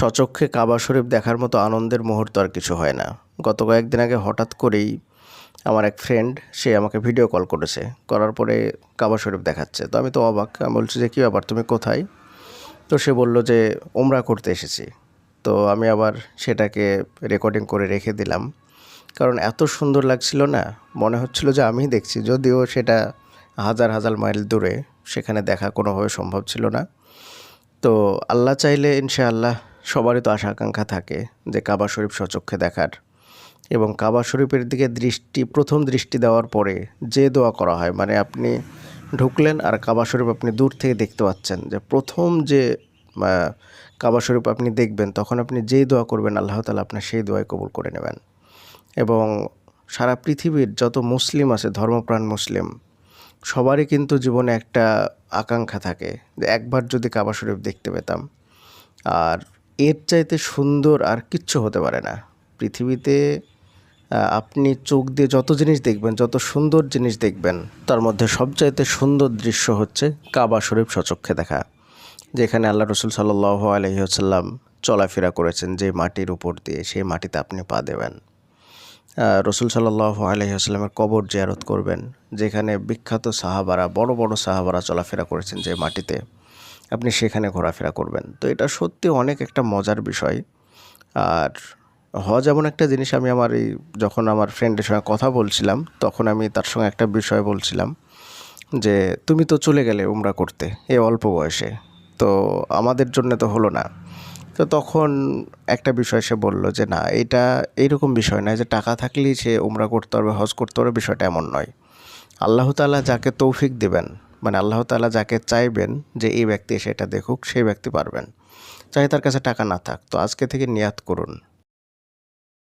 সচক্ষে কাবা শরীফ দেখার মতো আনন্দের মুহূর্ত আর কিছু হয় না। গত কয়েকদিন আগে হঠাৎ করেই আমার এক ফ্রেন্ড সে আমাকে ভিডিও কল করেছে। করার পরে কাবা শরীফ দেখাচ্ছে। তো আমি তো অবাক। আমি বলছি যে, কী ব্যাপার? তুমি কোথায়? তো সে বলল যে ওমরা করতে এসেছি। তো আমি আবার সেটাকে রেকর্ডিং করে রেখে দিলাম। কারণ এত সুন্দর লাগছিল না। মনে হচ্ছিল যে আমি দেখছি। যদিও সেটা হাজার হাজার মাইল দূরে, সেখানে দেখা কোনোভাবে সম্ভব ছিল না। তো আল্লাহ চাইলে ইনশাআল্লাহ সবারই তো আশা আকাঙ্ক্ষা থাকে যে কাবা শরীফ সচক্ষে দেখার। এবং কাবা শরীফের দিকে দৃষ্টি, প্রথম দৃষ্টি দেওয়ার পরে যে দোয়া করা হয় মানে আপনি ঢুকলেন আর কাবা শরীফ আপনি দূর থেকে দেখতে পাচ্ছেন যে প্রথম যে কাবা শরীফ আপনি দেখবেন, তখন আপনি যেই দোয়া করবেন, আল্লাহ তালা আপনার সেই দোয়াই কবুল করে নেবেন। এবং সারা পৃথিবীর যত মুসলিম আছে, ধর্মপ্রাণ মুসলিম, সবারই কিন্তু জীবনে একটা আকাঙ্ক্ষা থাকে যে একবার যদি কাবা শরীফ দেখতে পেতাম। আর এর চাইতে সুন্দর আর কিচ্ছু হতে পারে না। পৃথিবীতে আপনি চোখ দিয়ে যত জিনিস দেখবেন, যত সুন্দর জিনিস দেখবেন, তার মধ্যে সবচাইতে সুন্দর দৃশ্য হচ্ছে কাবা শরীফ সচক্ষে দেখা, যেখানে আল্লাহ রসুল সাল্লাহ আলহিহাসাল্লাম চলাফেরা করেছেন যে মাটির উপর দিয়ে, সেই মাটিতে আপনি পা দেবেন। রসুল সাল্লাহ আলহিহাস্লামের কবর জিয়ারত করবেন, যেখানে বিখ্যাত সাহাবারা, বড় বড় সাহাবারা চলাফেরা করেছেন যে মাটিতে। আপনি সেখানে ঘোরাফেরা করবেন। তো এটা সত্যি অনেক একটা মজার বিষয়। আর হজ এমন একটা জিনিস আমি আমার এই যখন আমার ফ্রেন্ডের সঙ্গে কথা বলছিলাম, তখন আমি তার সঙ্গে একটা বিষয় বলছিলাম যে, তুমি তো চলে গেলে উমরা করতে, এ অল্প বয়সে। তো আমাদের জন্য তো হলো না। তো তখন একটা বিষয় সে বলল যে, না, এটা এইরকম বিষয় নয় যে, টাকা থাকলেই সে উমরা করতে পারবে, হজ করতে পারবে, বিষয়টা এমন নয়। আল্লাহ তাআলা যাকে তৌফিক দিবেন মানে আল্লাহ তালা যাকে চাইবেন যে এই ব্যক্তি সেটা দেখুক, সেই ব্যক্তি পারবেন। চাই তার কাছে টাকা না থাক, তো আজকে থেকে নিয়াত করুন।